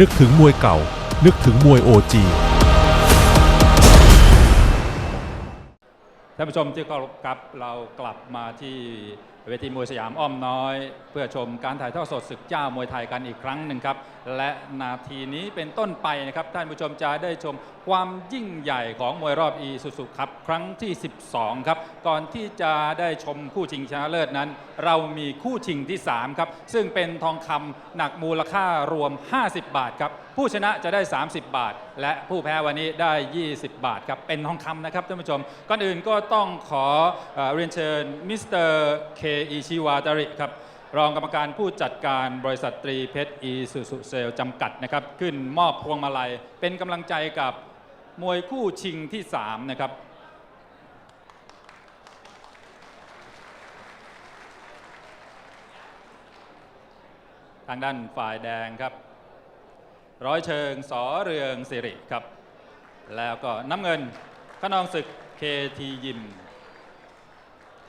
นึกถึงมวยเก่า นึกถึงมวยโอจีท่านผู้ชมที่เคารพครับเรากลับมาที่เวทีมวยสยามอ้อมน้อย เพื่อชมการถ่ายทอดสดศึกเจ้ามวยไทยกันอีกครั้งหนึ่งครับ และนาทีนี้เป็นต้นไปนะครับท่านผู้ชมจะได้ชม ความยิ่งใหญ่ของมวยรอบอีสุสุครับครั้งที่ 12 ครับ ก่อนที่จะได้ชมคู่ชิงชนะเลิศนั้น เรามีคู่ชิงที่ 3 ครับ ซึ่งเป็นทองคำหนักมูลค่ารวม 50 บาทครับ ผู้ชนะจะได้ 30 บาท และผู้แพ้วันนี้ได้ 20 บาทครับ เป็นทองคำนะครับท่านผู้ชม ก่อนอื่นก็ต้องขอเอเรียนเชิญมิสเตอร์เคอิชิวาตาริครับรองกรรมการผู้จัดการบริษัทตรีเพชรอีสุสุเซลจำกัดนะครับ ขึ้นมอบพวงมาลัย เป็นกำลังใจกับ มวยคู่ชิงที่ 3 นะครับ ทางด้านฝ่ายแดงครับ ร้อยเชิงสอเรืองสิริครับ แล้วก็น้ำเงินขนองศึกเคทียิม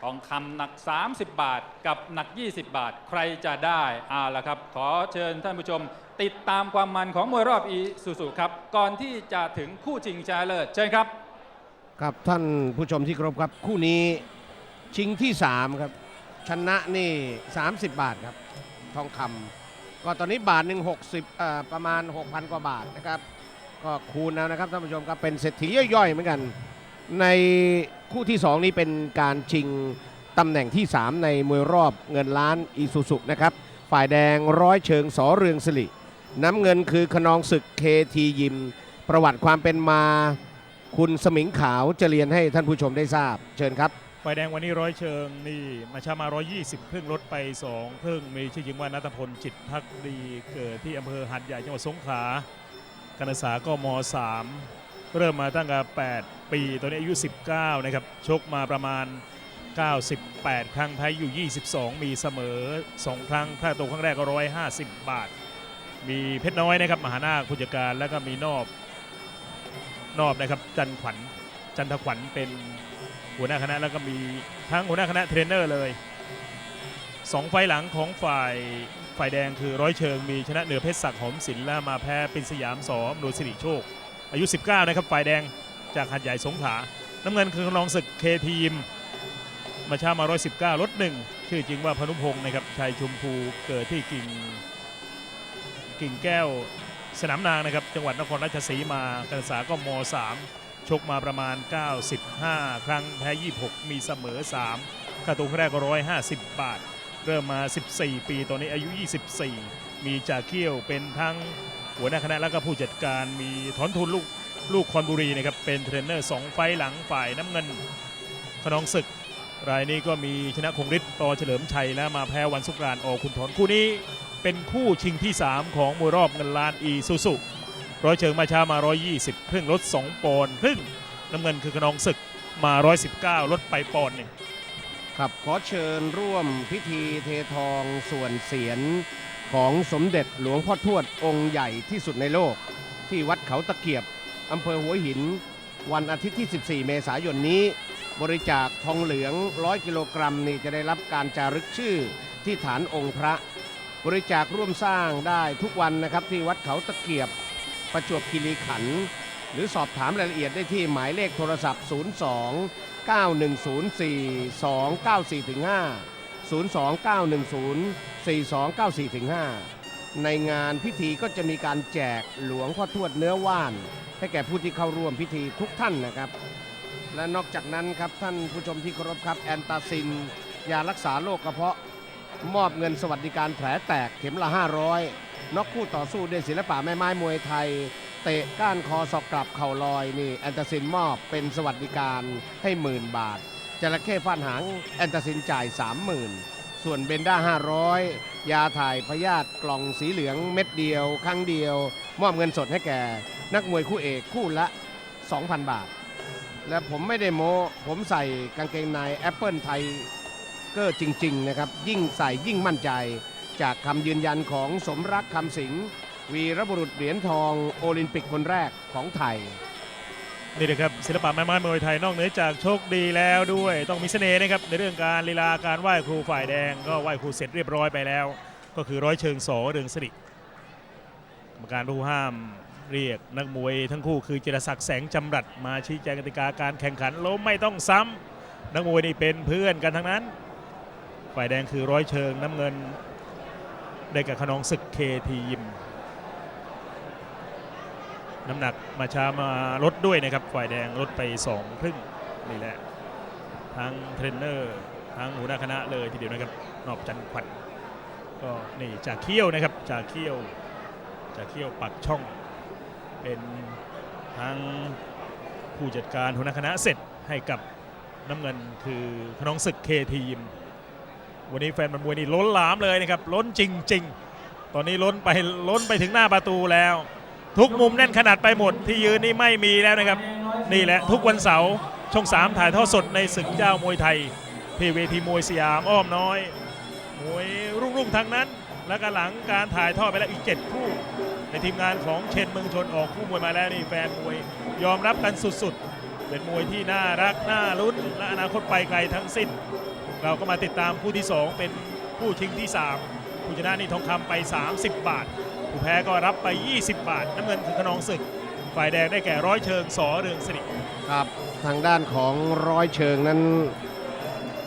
ทองคำหนัก 30 บาทกับหนัก 20 บาท ใครจะได้เอาละครับ ขอเชิญท่านผู้ชม ติดตามความมันของมวยรอบอีสุสุครับ ก่อนที่จะถึงคู่ชิงชนะเลิศเชิญครับ ครับท่านผู้ชมที่เคารพครับ คู่นี้ชิงที่ 3 ครับ ชนะนี่ 30 บาทครับ ทองคำก็ตอนนี้บาทหนึ่ง60เอ่อประมาณ 6,000 กว่าบาทนะครับ ก็คูณแล้วนะครับท่านผู้ชมครับเป็นเศรษฐีย่อยๆเหมือนกันใน คู่ที่ 2 นี้เป็นการชิงตำแหน่งที่ 3 ในมวยรอบเงินล้านอีซูซุนะครับ ฝ่ายแดงร้อยเชิงสอเรืองสิริน้ำเงินคือขนองศึกเคทียิม ประวัติความเป็นมา คุณสมิงขาวจะเรียนให้ท่านผู้ชมได้ทราบ เชิญครับไฟแดงวันนี้ร้อยเชิงนี่มาชามา 120 ครึ่งลดไป 2 ครึ่งมีชื่อจริงว่านัทพลจิตพักดีเกิดที่อำเภอหัดใหญ่จังหวัดสงขลาการศึกษาก็ม 3 เริ่มมาตั้งแต่8ปี ตอนนี้อายุ 19 นะครับ ชกมาประมาณ 98 ครั้งแพ้อยู่ 22 มีเสมอ 2 ครั้งค่าตัวครั้งแรกก็150 บาท มีเพชรน้อยนะครับ มหานาคผู้จัดการ แล้วก็มีนอบ นอบนะครับ จันขวัญ จันทขวัญเป็นหัวหน้าคณะ แล้วก็มีทั้งหัวหน้าคณะเทรนเนอร์เลยสองไฟหลังของฝ่ายฝ่ายแดงคือร้อยเชิงมีชนะเหนือเพชรศักดิ์หอมศิลป์และมาแพ้ป็นสยามสอมโดยสิริโชค อายุ 19 นะครับ ฝ่ายแดงจากหัดใหญ่สงขลา น้ำเงินคือรองศึกเคทีม มาช้ามา 119ลดหนึ่งชื่อจริงว่าพนุพงศ์นะครับชายชมพูเกิดที่กิ่งกิ่งแก้วสนามนางนะครับ จังหวัดนครราชสีมาการศึกษาก็ม 3 ชกมาประมาณ 95 ครั้งแพ้ 26 มีเสมอ 3ค่าตัวแรกก็ 150 บาท เริ่มมา 14 ปีตอนนี้อายุ 24 มีจ่าเขี้ยวเป็นทั้ง หัวหน้าคณะแล้วก็ผู้จัดการมีถอนทุนลูกลูกคอนบุรีนะครับเป็นเทรนเนอร์2ไฟหลังฝ่ายน้ำเงินขนองศึก รายนี้ก็มีชนะคงฤทธิ์ต่อเฉลิมชัยและมาแพ้วันสุกรานต์อคุณถอนคู่นี้เป็นคู่ชิงที่ 3 ของมวยรอบเงินล้านอีซูซุร้อยเชิงมาช้ามา 120 ครึ่งลด 2 ปอนด์ครึ่งน้ำเงินคือขนองศึกมา 119 ลดไปปอนด์หนึ่งครับขอเชิญร่วมพิธีเททองส่วนเสียน ของสมเด็จหลวงพ่อทวดองค์ใหญ่ที่สุดในโลก ที่วัดเขาตะเกียบอำเภอหัวหิน วันอาทิตย์ที่ 14 เมษายนนี้ บริจาคทองเหลือง 100 กิโลกรัมนี่จะได้รับการจารึกชื่อที่ฐานองค์พระ บริจาคร่วมสร้างได้ทุกวันนะครับที่วัดเขาตะเกียบประจวบคีรีขันธ์หรือสอบถามรายละเอียดได้ที่หมายเลขโทรศัพท์ 02 9104 294-5 029104294-5 ในงานพิธีก็จะมีการแจกหลวงพ่อทวดเนื้อว่าน ให้แก่ผู้ที่เข้าร่วมพิธีทุกท่านนะครับ และนอกจากนั้นครับท่านผู้ชมที่เคารพครับแอนตาซิน ยารักษาโรคกระเพาะ มอบเงินสวัสดิการแผลแตกเข็มละ 500นอกคู่ต่อสู้ด้วยศิลปะแม่ไม้มวยไทยเตะก้านคอสอกกลับเข่าลอยนี่แอนตาซินมอบเป็นสวัสดิการให้หมื่นบาท จระเข้ฟาดหางแอนตาซินจ่าย 30,000 ส่วนเบนด้า 500 ยาถ่ายพยาธิกล่องสีเหลืองเม็ดเดียว ครั้งเดียว มอบเงินสดให้แก่ นักมวยคู่เอกคู่ละ 2,000 บาท และผมไม่ได้โม้ผมใส่กางเกงในแอปเปิลไทยเกอร์จริง ๆ นะครับ ยิ่งใส่ยิ่งมั่นใจ จากคำยืนยันของสมรักคำสิงวีรบุรุษเหรียญทองโอลิมปิกคนแรกของไทย นี่นะครับศิลปะแม่ไม้มวยไทยนอกเหนือจากโชคดีแล้วด้วย ต้องมีเสน่ห์นะครับในเรื่องการลีลาการไหว้ครูฝ่ายแดง ก็ไหว้ครูเสร็จเรียบร้อยไปแล้ว ก็คือร้อยเชิงสอเรืองสิริกรรมการผู้ห้ามเรียกนักมวยทั้งคู่คือจิรศักดิ์แสงจำรัดมาชี้แจงกติกาการแข่งขันล้มไม่ต้องซ้ำนักมวยนี่เป็นเพื่อนกันทั้งนั้น ฝ่ายแดงคือร้อยเชิงน้ำเงิน ได้กับขนองศึกเคทียิม น้ำหนักมาช้ามาลดด้วยนะครับฝ่ายแดงลดไปสองครึ่งนี่แหละทั้งเทรนเนอร์ทั้งหัวหน้าคณะเลยทีเดียวนะครับนอบจันขวัญก็นี่จากเขี้ยวนะครับจากเขี้ยวจากเขี้ยวปักช่อง เป็นทั้งผู้จัดการหัวหน้าคณะเสร็จให้กับน้ำเงินคือขนองศึกเคทีม วันนี้แฟนมันมวยนี่ล้นหลามเลยนะครับล้นจริง ๆ ตอนนี้ล้นไปล้นไปถึงหน้าประตูแล้ว ทุกมุมแน่นขนาดไปหมด ที่ยืนนี่ไม่มีแล้วนะครับ นี่แหละทุกวันเสาร์ช่อง 3 ถ่ายทอดสดในศึกเจ้ามวยไทยที่เวทีมวยสยามอ้อมน้อยมวยรุ่งๆทั้งนั้น แล้วก็หลังการถ่ายทอดไปแล้วอีก 7 คู่ ในทีมงานของเชนเมืองชนออกคู่มวยมาแล้วนี่แฟนมวยยอมรับกันสุดๆ เป็นมวยที่น่ารักน่าลุ้นและอนาคตไปไกลทั้งสิ้น เราก็มาติดตามคู่ที่ 2 เป็นคู่ชิงที่ 3 ผู้ชนะนี่ทองคำไป 30 บาท ผู้แพ้ก็รับไป 20 บาท น้ำเงินคือขนองศึก ฝ่ายแดงได้แก่ร้อยเชิงสอเรืองสิริครับทางด้านของร้อยเชิงนั้น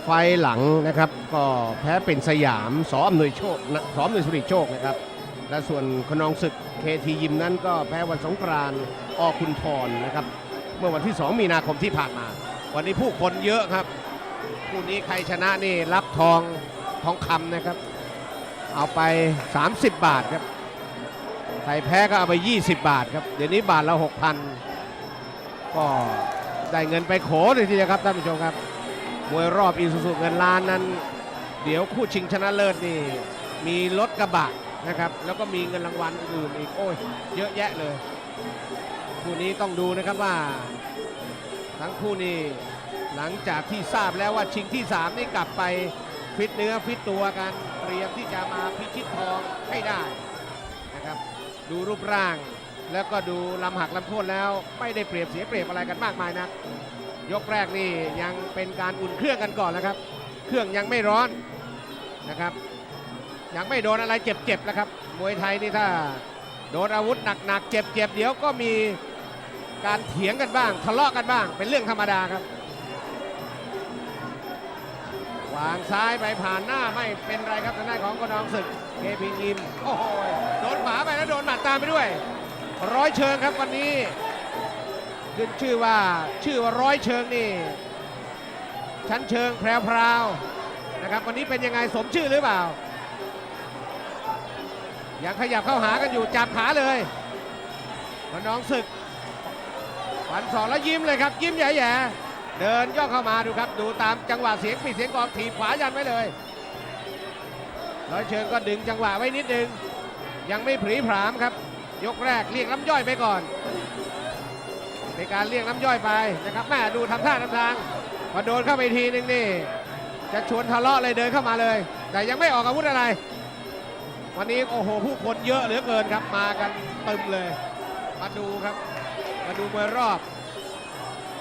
ไฟหลังนะครับ ก็แพ้เป็นสยามสออำนวยโชคนะสออำนวยสุริโชคนะครับ และส่วนขนองศึกเคทียิมนั้นก็แพ้วันสงกรานต์อคุณทรนะครับ เมื่อวันที่ 2 มีนาคมที่ผ่านมา วันนี้ผู้คนเยอะครับคู่นี้ใครชนะนี่รับทองทองคำนะครับ เอาไป 30 บาทครับ รแพ้ก็เอาไป 20 บาทครับ เดี๋ยวนี้บาทละ6,000 ก็ได้เงินไปโขเลยทีเดียวครับท่านผู้ชมครับ มวยรอบอีซูซูเงินล้านนั้น เดี๋ยวคู่ชิงชนะเลิศนี่ มีรถกระบะนะครับ แล้วก็มีเงินรางวัลอื่นอีก โอ้ย เยอะแยะเลย คู่นี้ต้องดูนะครับว่า ทั้งคู่นี้หลังจากที่ทราบแล้วว่าชิงที่ 3 นี่กลับไปฟิตเนื้อฟิตตัวกันเตรียมที่จะมาพิชิตทองให้ได้นะครับ ดูรูปร่าง แล้วก็ดูลำหักลำโค่นแล้วไม่ได้เปรียบเสียเปรียบอะไรกันมากมายนะยกแรกนี่ยังเป็นการอุ่นเครื่องกันก่อนแล้วครับ เครื่องยังไม่ร้อนนะครับ ยังไม่โดนอะไรเจ็บๆแล้วครับ มวยไทยนี่ถ้าโดนอาวุธหนักๆเจ็บๆเดี๋ยวก็มีการเถียงกันบ้าง ทะเลาะกันบ้างเป็นเรื่องธรรมดาครับ วางซ้ายไปผ่านหน้าไม่เป็นไรครับทางด้านของกนองศึกเคพิงอิมโอ้โหโดนหมาไปแล้วโดนหมัดตามไปด้วย ร้อยเชิงครับวันนี้ขึ้นชื่อว่าชื่อว่าร้อยเชิงนี่ ชั้นเชิงแพรวๆนะครับ วันนี้เป็นยังไงสมชื่อหรือเปล่า ยังขยับเข้าหากันอยู่จับขาเลยกนองศึกฟันสองแล้วยิ้มเลยครับ ยิ้มแย่ๆ เดินย่อเข้ามาดูครับ ดูตามจังหวะเสียงปิดเสียงกองถีบขวายันไว้เลยร้อยเชิงก็ดึงจังหวะไว้นิดนึง ยังไม่ผีผลามครับ ยกแรกเรียกน้ำย่อยไปก่อนเป็นการเรียกน้ำย่อยไปนะครับแม่ดูทำท่าทำทางพอโดนเข้าไปทีนึงนี่ จะชวนทะเลาะเลยเดินเข้ามาเลย แต่ยังไม่ออกอาวุธอะไร วันนี้โอ้โหผู้คนเยอะเหลือเกินครับมากันตึมเลย มาดูครับ มาดูมวยรอบ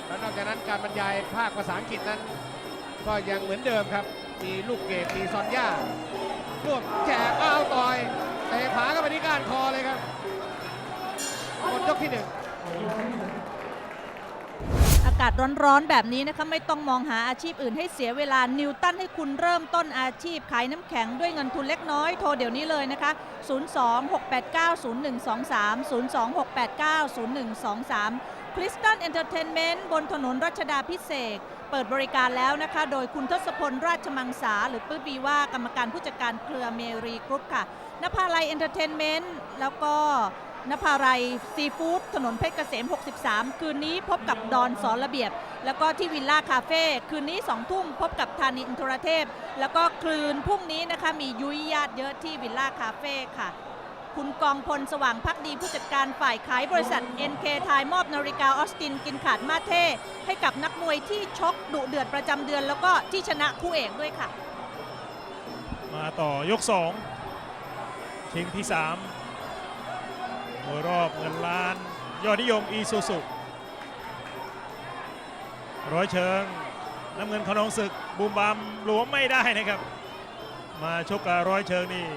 แล้วนอกจากนั้นการบรรยายภาคภาษาอังกฤษนั้น ก็ยังเหมือนเดิมครับ มีลูกเกดมีซอนย่ารวบแจกอ้าวต่อยเตะขวาเข้าไปที่ก้านคอเลยครับหมดยกที่หนึ่งอากาศร้อนๆแบบนี้นะคะไม่ต้องมองหาอาชีพอื่นให้เสียเวลานิวตันให้คุณเริ่มต้นอาชีพขายน้ำแข็งด้วยเงินทุนเล็กน้อยโทรเดี๋ยวนี้เลยนะคะ 026890123 026890123 ริสตันเอนเตอร์เทนเมนต์บนถนนรัชดาพิเศษเปิดบริการแล้วนะคะ โดยคุณทศพลราชมังสา หรือปื้อบีว่ากรรมการผู้จัดการเครือเมรีกรุ๊ปค่ะนภาลัยเอนเตอร์เทนเมนต์แล้วก็นภาไรซีฟู้ดถนนเพชรเกษม 63 คืนนี้พบกับดอนสอนระเบียบ แล้วก็ที่วิลล่าคาเฟ่คืนนี้ 2 ทุ่มพบกับธานินทรเทพ แล้วก็คืนพรุ่งนี้นะคะมียุ้ยญาติเยอะที่วิลล่าคาเฟ่ค่ะ คุณกองพลสว่างพักดีผู้จัดการฝ่ายขายบริษัท NK ไทยมอบนาฬิกาออสตินกินขาดมาเท่ให้กับนักมวยที่ชกดุเดือดประจำเดือน แล้วก็ที่ชนะคู่เอกด้วยค่ะ มาต่อยก2ชิงที่3มวยรอบเงินล้าน ยอดนิยมอีซูซุร้อยเชิงน้ำเงินขนองศึกบูมบามหลวมไม่ได้นะครับ มาชกกับร้อยเชิงนี่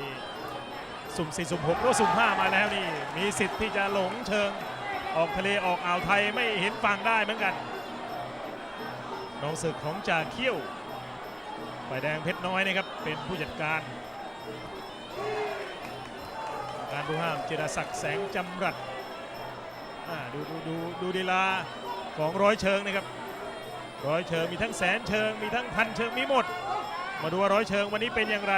สุ่ม4สุ่ม6หรือว่าสุ่ม5มาแล้วนี่ มีสิทธิ์ที่จะหลงเชิงออกทะเลออกอ่าวไทยไม่เห็นฝั่งได้เหมือนกันน้องศึกของจ่าเขี้ยวฝ่ายแดงเพชรน้อยนะครับเป็นผู้จัดการ การผู้ห้ามเจรศักดิ์แสงจำรัดดูดูดูดูดีลาของร้อยเชิงนะครับร้อยเชิงมีทั้งแสนเชิงมีทั้งพันเชิงมีหมด มาดูว่าร้อยเชิงวันนี้เป็นอย่างไร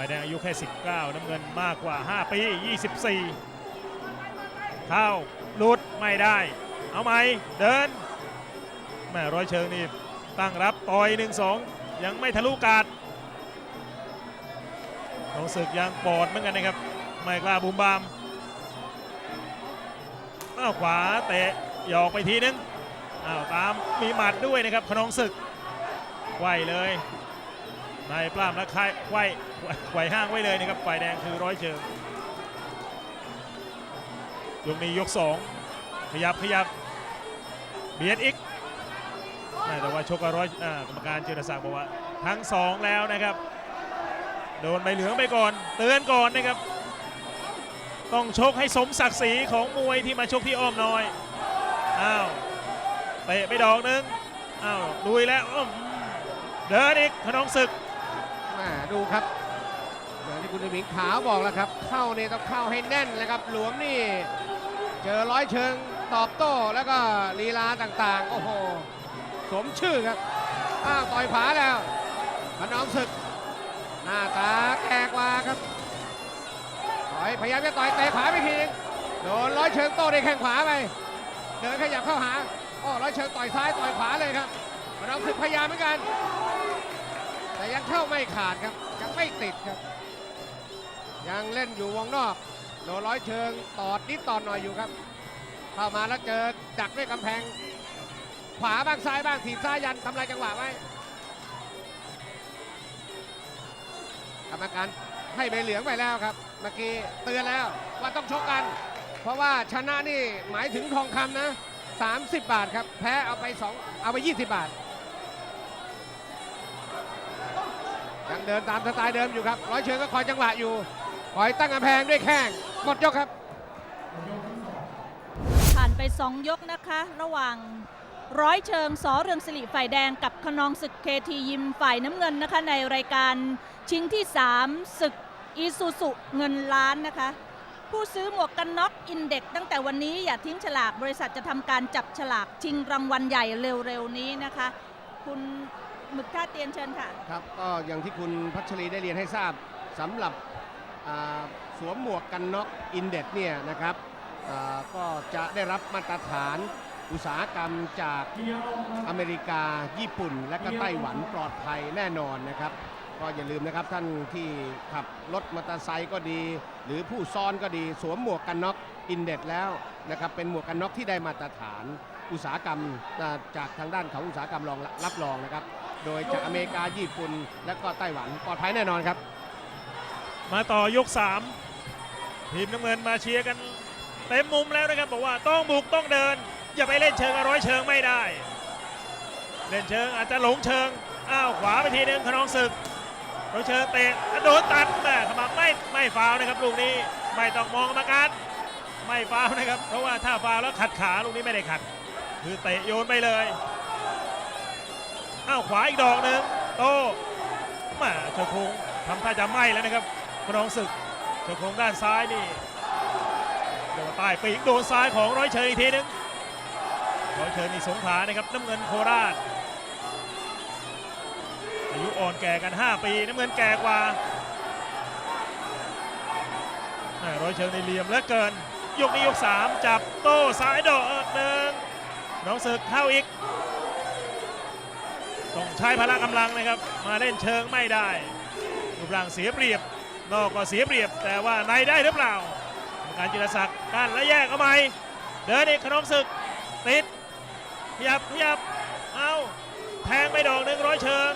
ฝ่ายแดงอายุแค่ 19 น้ำเงินมากกว่า 5 ปี 24 เข้าลุดไม่ได้ เอาไหมเดินแม่ร้อยเชิงนี่ตั้งรับต่อย 1-2 ยังไม่ทะลุกาดของศึกยังปอดเหมือนกันนะครับ ไม่กล้าบุมบามอ้าวขวาเตะหยอกไปทีนึงอ้าวตามมีหมัดด้วยนะครับขนองศึกไหวเลย นายปล้ามและค่ายไหวไหวห้างไว้เลยนะครับฝ่ายแดงคือร้อยเชิงยกนี้ยกสองขยับขยับเบียดอีกแต่ว่าชกร้อยอ่ากรรมการเจรศักดิ์บอกว่าทั้งสองแล้วนะครับ โดนใบเหลืองไปก่อน เตือนก่อนนะครับ ต้องชกให้สมศักดิ์ศรีของมวยที่มาชกที่อ้อมน้อยอ้าวเตะไปดอกนึงอ้าวลุยแล้วเดินอีกขนองศึก ดูครับอย่างที่คุณหมิงขาวบอกแล้วครับ เข้าเนี่ยต้องเข้าให้แน่นเลยครับ หลวมนี่ เจอร้อยเชิงตอบโต้แล้วก็ลีลาต่างๆ โอ้โห สมชื่อครับอ้าวต่อยขวาแล้วพน้องศึก หน้าตาแก่กว่าครับต่อยพยายามจะต่อยเตะขวาไปทีโดนร้อยเชิงโต้ด้วยแข้งขวาไปเดินขยับเข้าหาโอ้ร้อยเชิงต่อยซ้ายต่อยขวาเลยครับพน้องศึกพยายามเหมือนกัน แต่ยังเข้าไม่ขาดครับ ยังไม่ติดครับ ยังเล่นอยู่วงนอกโดร้อยเชิงตอดนิดตอดหน่อยอยู่ครับ เข้ามาแล้วเจอดักด้วยกำแพง ขวาบ้างซ้ายบ้างถีบซ้ายยันทำลายจังหวะไว้กรรมการให้ใบเหลืองไปแล้วครับ เมื่อกี้เตือนแล้วว่าต้องชกกัน เพราะว่าชนะนี่หมายถึงทองคำนะ 30 บาทครับ แพ้เอาไป2เอาไป 20 บาท ยังเดินตามสไตล์เดิมอยู่ครับ ร้อยเชิงก็คอยจังหวะอยู่ คอยตั้งกำแพงด้วยแข้งหมดยกครับ ผ่านไป 2 ยกนะคะ ระหว่างร้อยเชิงสอเรืองสิริฝ่ายแดงกับขนองศึกเคทียิมฝ่ายน้ำเงินนะคะ ในรายการชิงที่ 3 ศึกอีซูซุเงินล้านนะคะ ผู้ซื้อหมวกกันน็อกอินเด็กตั้งแต่วันนี้อย่าทิ้งฉลากบริษัทจะทำการจับฉลากชิงรางวัลใหญ่เร็วๆนี้นะคะ คุณ หมึกท่าเตียนเชิญค่ะ ครับก็อย่างที่คุณพัชรีได้เรียนให้ทราบสำหรับสวมหมวกกันน็อกอินเด็เนี่ยนะครับก็จะได้รับมาตรฐานอุตสาหกรรมจากอเมริกา ญี่ปุ่น และก็ไต้หวันปลอดภัยแน่นอนนะครับ ก็อย่าลืมนะครับท่านที่ขับรถมอเตอร์ไซค์ก็ดี หรือผู้ซ้อนก็ดี สวมหมวกกันน็อกอินเด็แล้วนะครับเป็นหมวกกันน็อกที่ได้มาตรฐานอุตสาหกรรมจากทางด้านของอุตสาหกรรมรองรับรองนะครับ โดยจากอเมริกาญี่ปุ่น และก็ไต้หวันปลอดภัยแน่นอนครับ มาต่อยก 3 ทีมน้ำเงินมาเชียร์กันเต็มมุมแล้วนะครับบอกว่าต้องบุกต้องเดิน อย่าไปเล่นเชิงกับร้อยเชิงไม่ได้ เล่นเชิงอาจจะหลงเชิงอ้าวขวาไปทีนึงขนองศึกร้อยเชิงเตะโดนตัดแม่ขมับไม่ไม่ฟาวนะครับลูกนี้ไม่ต้องมองกรรมการไม่ฟาวนะครับ เพราะว่าถ้าฟาวแล้วขัดขาลูกนี้ไม่ได้ขัด คือเตะโยนไปเลย อ้าวขวาอีกดอกหนึ่งโตมาเจ้าคงทำท่าจะไหม้แล้วนะครับขนองศึกเจ้าคงด้านซ้ายนี่โดนใต้ปีกโดนซ้ายของร้อยเชิงอีกทีหนึงร้อยเชิงนี่สงขลานะครับน้ำเงินโคราชอายุอ่อนแก่กัน 5 ปีน้ำเงินแก่กว่าร้อยเชิงในเหลี่ยมเหลือเกิน ยกนี้ยก 3 จับโต้ซ้ายดอกหนึ่งน้องศึกเข้าอีก ต้องใช้พละกำลังนะครับ มาเล่นเชิงไม่ได้รูปร่างเสียเปรียบ นอกก็เสียเปรียบ แต่ว่าในได้หรือเปล่า การจิรศักดิ์กันและแยกเอาไหมเดินอีกขนมศึกติดขยับขยับเอาแทงไปดอกหนึ่งร้อยเชิง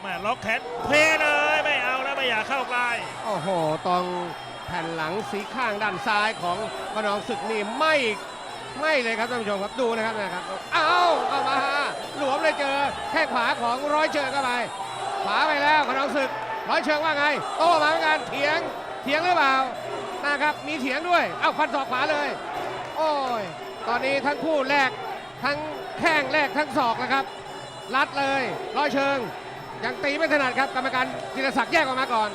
แม่ล็อกแขนเพเลยไม่เอาแล้วไม่อยากเข้าใกล้โอ้โหตรงแผ่นหลังสีข้างด้านซ้ายของกระนองศึกนี่ไม่ไม่เลยครับท่านผู้ชมครับดูนะครับนะครับเอาเอามา หลวมเลยเจอแข้งขวาของร้อยเชิงเข้าไปขวาไปแล้วขนองศึกร้อยเชิงว่าไงโต้มาเหมือนกันเถียงเถียงหรือเปล่านะครับมีเถียงด้วยเอ้าฟันศอกขวาเลย โอ้ยตอนนี้ทั้งคู่แลกทั้งแข้งแลกทั้งศอกนะครับ รัดเลยร้อยเชิงยังตีไม่ถนัดครับกรรมการจิรศักดิ์แยกออกมาก่อน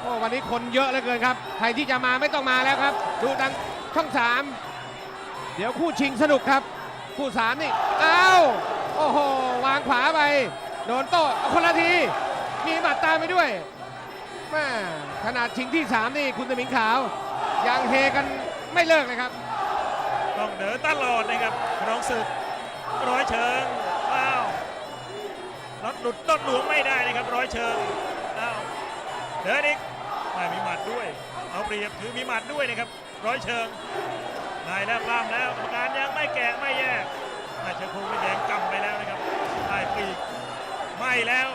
โอ้วันนี้คนเยอะเหลือเกินครับใครที่จะมาไม่ต้องมาแล้วครับ ดูดังช่องสามเดี๋ยวคู่ชิงสนุกครับ คู่สามนี่อ้าวโอ้โหวางขวาไปโดนโต้คนละที มีหมัดตามไปด้วยแม่ขนาดชิงที่3นี่คุณตะมิงขาวยังเฮกันไม่เลิกเลยครับ ต้องเดินตลอดนะครับขนองศึกร้อยเชิงอ้าวรถหลุดต้นหลวงไม่ได้นะครับร้อยเชิงอ้าวเดินอีกไม่มีหมัดด้วย เอาเปรียบถือมีหมัดด้วยนะครับร้อยเชิง นายแล้วปล้ำแล้วกรรมการยังไม่แกะไม่แยกอาจจะคงไปแดงกำไปแล้วนะครับได้ปีกไม่แล้ว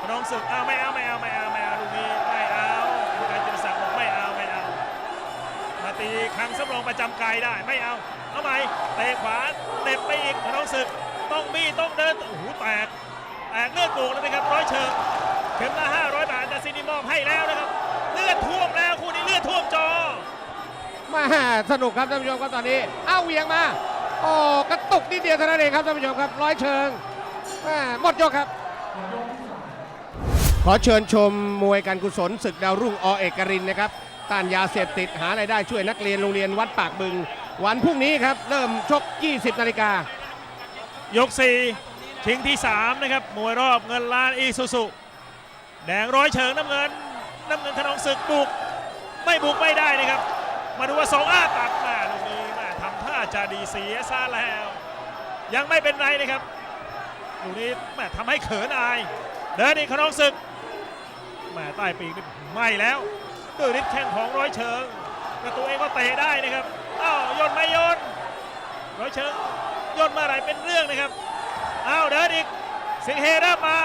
ขนองศึกอ้าไม่เอาไม่เอาไม่เอาไม่เอาลูกนี้ไม่เอากรรมการจิรศักดิ์บอกไม่เอาไม่เอามาตีครั้งสำรองประจำกายได้ไม่เอาเอาใหม่เตะขวาเน็บไปอีกขนองศึกต้องมีต้องเดินโอ้โหแตกแตกเลือดโกกเลยนะครับร้อยเชิงเข็มละ500 บาทแต่ซินิมอบให้แล้วนะครับเลือดท่วมแล้วคู่นี้เลือดท่วมจอ มาสนุกครับท่านผู้ชมครับตอนนี้เอ้าเหวียงมาโอ้กระตุกนิดเดียวเท่านั้นเองครับท่านผู้ชมครับ ร้อยเชิงหมดยกครับ ขอเชิญชมมวยการกุศลศึกดาวรุ่งอเอกรินนะครับต้านยาเสพติดหารายได้ช่วยนักเรียนโรงเรียนวัดปากบึง วันพรุ่งนี้ครับ เริ่มชก 20 นาฬิกายก 4 ชิงที่ 3 นะครับ มวยรอบเงินล้านอีซูซุแดงร้อยเชิงน้ำเงิน น้ำเงินขนองศึกบุก ไม่บุกไม่ได้นะครับ มาดูว่าสองอ้าตัดมาลูกนี้แมาทำท่าจะดีเสียซะแล้ว ยังไม่เป็นไรนะครับลูกนี้แม่ทำให้เขินอาย เดินอีกขนองศึกแม่ใต้ปีกนี่ไม่แล้วด้วยฤทธิ์แข้งของร้อยเชิงแต่ตัวเองก็เตะได้นะครับอ้าวโยนไม่โยนร้อยเชิงยนมื่อไหร่เป็นเรื่องนะครับอ้าวเดินอีกเสียงเฮเริ่มมา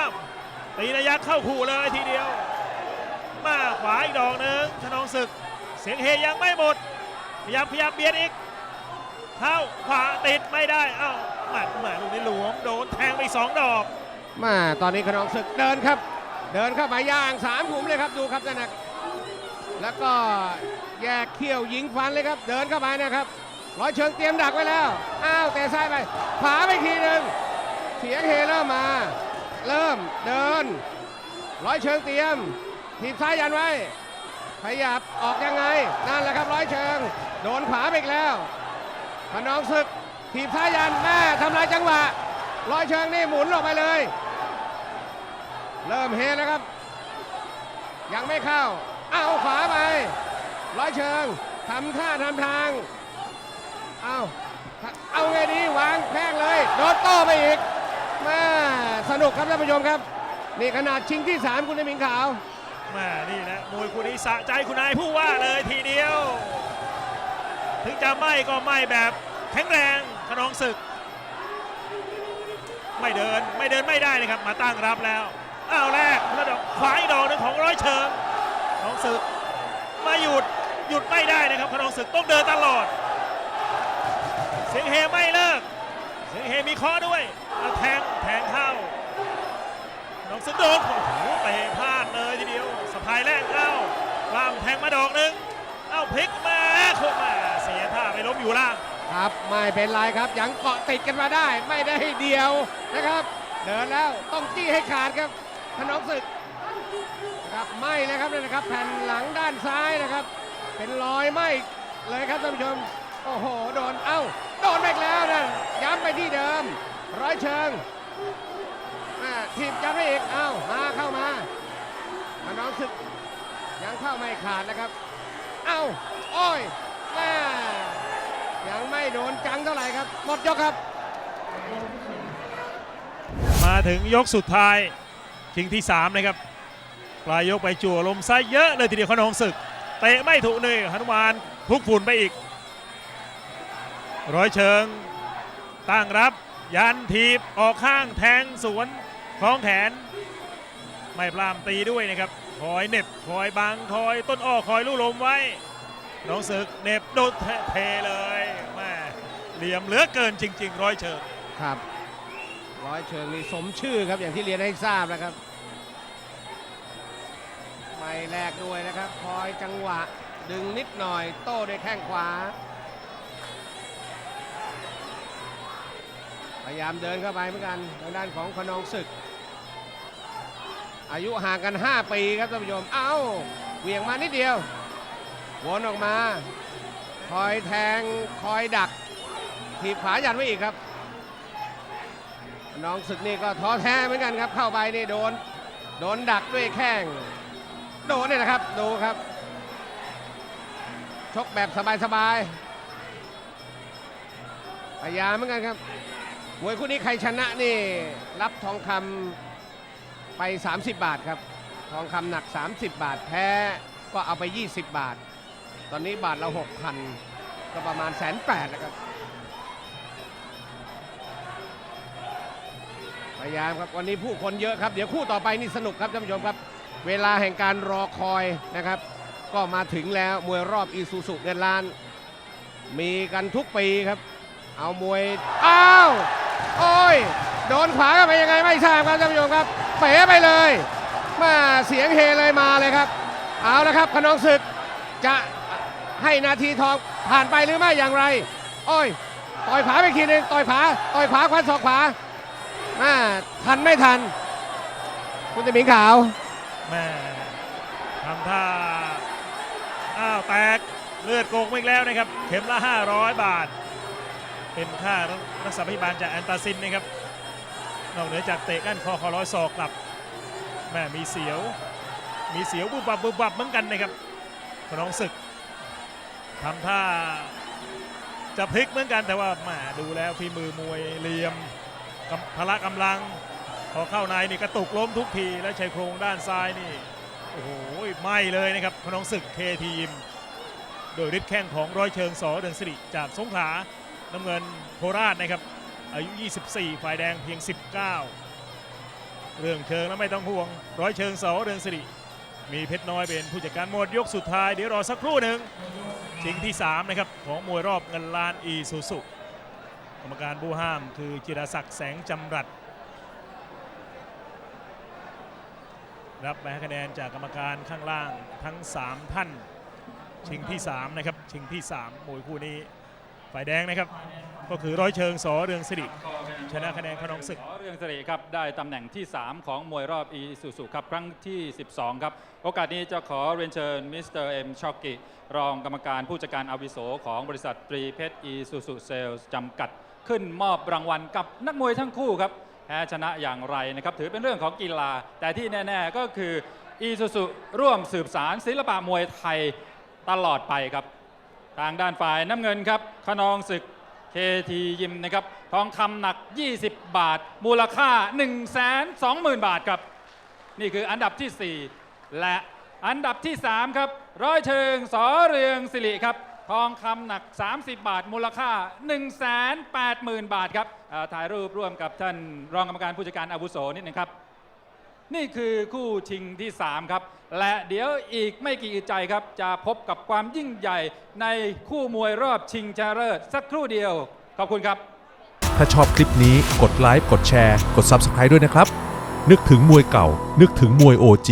ตีระยะเข้าขู่เลยทีเดียว มาขวาอีกดอกหนึ่งธนองศึก เสียงเฮยังไม่หมด พยายามพยายามเบียดอีก เข้าขวาติดไม่ได้อ้าวหมัดหมัดลูกนี้หลวมโดนแทงไปสองดอกมาตอนนี้ขนองศึกเดินครับ เดินเข้ามาย่างสามขุมเลยครับดูครับนั่นนะแล้วก็แยกเขี้ยวยิงฟันเลยครับ เดินเข้าไปนะครับร้อยเชิงเตรียมดักไว้แล้ว อ้าวเตะซ้ายไปขวาไปทีหนึ่งเสียงเฮเริ่มมา เริ่มเดิน ร้อยเชิงเตรียมทีบซ้ายยันไว้ ขยับออกยังไง นั่นแหละครับร้อยเชิง โดนขวาไปอีกแล้วพนองศึกทีบซ้ายยันแม่ทำลายจังหวะ ร้อยเชิงนี่หมุนออกไปเลย เริ่มเฮแล้วครับ ยังไม่เข้า เอาขวาไป ร้อยเชิงทำท่าทำทาง เอาเอาไงดีวางแข้งเลยโดนโต้ไปอีกแม่สนุกครับท่านผู้ชมครับ นี่ขนาดชิงที่ 3 คุณไอ้หมิงขาว แมานี่แหละมวยคู่นี้สะใจคุณนายผู้ว่าเลยทีเดียว ถึงจะไม่ก็ไม่แบบแข็งแรงขนองศึก ไม่เดินไม่เดินไม่ได้นะครับมาตั้งรับแล้วอ้าวแรกแล้วดอกขวาอีกดอกหนึ่งของร้อยเชิงขนองศึกมาหยุดหยุดไม่ได้นะครับขนองศึกต้องเดินตลอด เสียงเฮไม่เลิกเสียงเฮมีเคอด้วยแทงแทงเข้าขนองสึกโดนโอ้โหเตะพลาด เลยทีเดียวสะพายแรกเข้าล่ามแทงมาดอกหนึ่งเอ้าพลิกมาโคมาเสียท่าไปล้มอยู่ล่างครับไม่เป็นไรครับยังเกาะติดกันมาได้ไม่ได้เดียวนะครับเดินแล้วต้องจี้ให้ขาดครับขนองศึกนะครับไม่เลยครับนี่นะครับแผ่นหลังด้านซ้ายนะครับ เป็นรอยไหมเลยครับท่านผู้ชมโอ้โหโดนเอ้าโดนไปอีกแล้วนะย้ำไปที่เดิม ร้อยเชิงอ่าทีบย้ำไปอีกเอ้ามาเข้ามา น้องศึกยังเข้าไม่ขาดนะครับ เอ้า อ้อยแม่ยังไม่โดนจังเท่าไหร่ครับ หมดยกครับ มาถึงยกสุดท้ายชิงที่ 3 นะครับ ปลายยกไปจั่วลมไส้เยอะเลยทีเดียวขนองศึก เตะไม่ถูกเลยหนุมานพุกฝุ่นไปอีก ร้อยเชิง ตั้งรับ ยันทีบออกข้างแทงสวนคล้องแขน ไม่ปลามตีด้วยนะครับ คอยเน็บคอยบังคอยต้นอ้อคอยลู่ลมไว้ น้องศึกเน็บโดนเทเลยแม่เหลี่ยมเหลือเกินจริง ๆ ร้อยเชิงครับ ร้อยเชิงนี่สมชื่อครับอย่างที่เรียนให้ทราบแล้วครับ ไม่แลกด้วยนะครับ คอยจังหวะดึงนิดหน่อยโต้ด้วยแข้งขวา พยายามเดินเข้าไปเหมือนกันทางด้านของขนองศึก อายุห่างกัน 5 ปีครับท่านผู้ชม เอ้าเหวี่ยงมานิดเดียววนออกมา คอยแทงคอยดัก ถีบขายันไว้อีกครับ น้องศึกนี่ก็ท้อแท้เหมือนกันครับ เข้าไปนี่โดน โดนดักด้วยแข้ง โดนนี่นะครับ ดูครับ ชกแบบสบายๆพยายามเหมือนกันครับมวยคู่นี้ใครชนะนี่ รับทองคำ ไป 30 บาทครับ ทองคำหนัก 30 บาทแพ้ก็เอาไป 20 บาท ตอนนี้บาทละ6,000 ก็ประมาณแสนแปดแล้วครับ พยายามครับวันนี้ผู้คนเยอะครับ เดี๋ยวคู่ต่อไปนี่สนุกครับท่านผู้ชมครับ เวลาแห่งการรอคอยนะครับ ก็มาถึงแล้วมวยรอบอีซูซุเงินล้าน มีกันทุกปีครับ เอามวย อ้าว โอ้ย โดนขวาก็ไปยังไงไม่ทราบครับท่านผู้ชมครับ เป๋ไปเลยมาเสียงเฮเลยมาเลยครับ เอาละครับขนองศึกจะให้นาทีทองผ่านไปหรือไม่อย่างไร โอ้ย ต่อยขวาไปอีกทีหนึงต่อยขวาต่อยขวาควันศอกขวาอ่าทันไม่ทัน คุณตะมิงขาวแม่ทำท่า อ้าวแตกเลือดโกงอีกแล้วนะครับ เข็มละ 500 บาท เป็นค่ารักษาพยาบาลจากแอนตาซินนะครับ นอกเหนือจากเตะก้านคอคอร้อยศอกกลับแม่มีเสียว มีเสียวบุบบับบุบบับเหมือนกันนะครับขนองศึกทำท่าจะพลิกเหมือนกันแต่ว่าแหมาดูแล้วฝีมือมวยเหลี่ยมพละกำลัง พอเข้าในนี่กระตุกล้มทุกทีและชายโครงด้านซ้ายนี่โอ้โหไม่เลยนะครับพนองศึกเคทีม โดยฤทธิ์แข้งของร้อยเชิงสอเดินสิริจากสงขลาน้ำเงินโคราชนะครับ อายุ 24 ฝ่ายแดงเพียง 19 เรื่องเชิงแล้วไม่ต้องห่วง ร้อยเชิงเสอเดินสิริ มีเพชรน้อยเป็นผู้จัดการหมวดยกสุดท้าย เดี๋ยวรอสักครู่หนึ่งชิงที่ 3 นะครับ ของมวยรอบเงินล้านอีซูซุกรรมการผู้ห้ามคือจิรศักดิ์แสงจำรัด รับใบให้คะแนนจากกรรมการข้างล่างทั้ง 3 ท่าน ชิงที่ 3 นะครับ ชิงที่ 3 มวยคู่นี้ ฝ่ายแดงนะครับ ก็คือร้อยเชิงสอเรืองสิริชนะคะแนนขนองศึกขอเรื่องสิริครับได้ตำแหน่งที่ 3 ของมวยรอบอีซูซูครับครั้งที่ 12 ครับ โอกาสนี้จะขอเรียนเชิญมิสเตอร์เอ็มช็อกกิรองกรรมการผู้จัดการอาวุโสของบริษัทตรีเพชรอีซูซูเซลส์จำกัด ขึ้นมอบรางวัลกับนักมวยทั้งคู่ครับแพ้ชนะอย่างไรนะครับ ถือเป็นเรื่องของกีฬา แต่ที่แน่ ๆ ก็คืออีซูซูร่วมสืบสารศิลปะมวยไทยตลอดไปครับ ทางด้านฝ่ายน้ำเงินครับขนองศึกเคทียิมนะครับทองคำหนัก 20 บาท มูลค่า 120,000 บาทครับ นี่คืออันดับที่ 4 และอันดับที่ 3 ครับ ร้อยเชิงสอเรืองสิริครับ ทองคำหนัก 30 บาท มูลค่า 180,000 บาทครับถ่ายรูปร่วมกับท่านรองกรรมการผู้จัดการอาวุโสนิดนึงครับ นี่คือคู่ชิงที่ 3 ครับ และเดี๋ยวอีกไม่กี่อึดใจครับ จะพบกับความยิ่งใหญ่ในคู่มวยรอบชิงชนะเลิศสักครู่เดียว ขอบคุณครับ ถ้าชอบคลิปนี้กดไลค์กดแชร์ กด Subscribe ด้วยนะครับ นึกถึงมวยเก่า นึกถึงมวย OG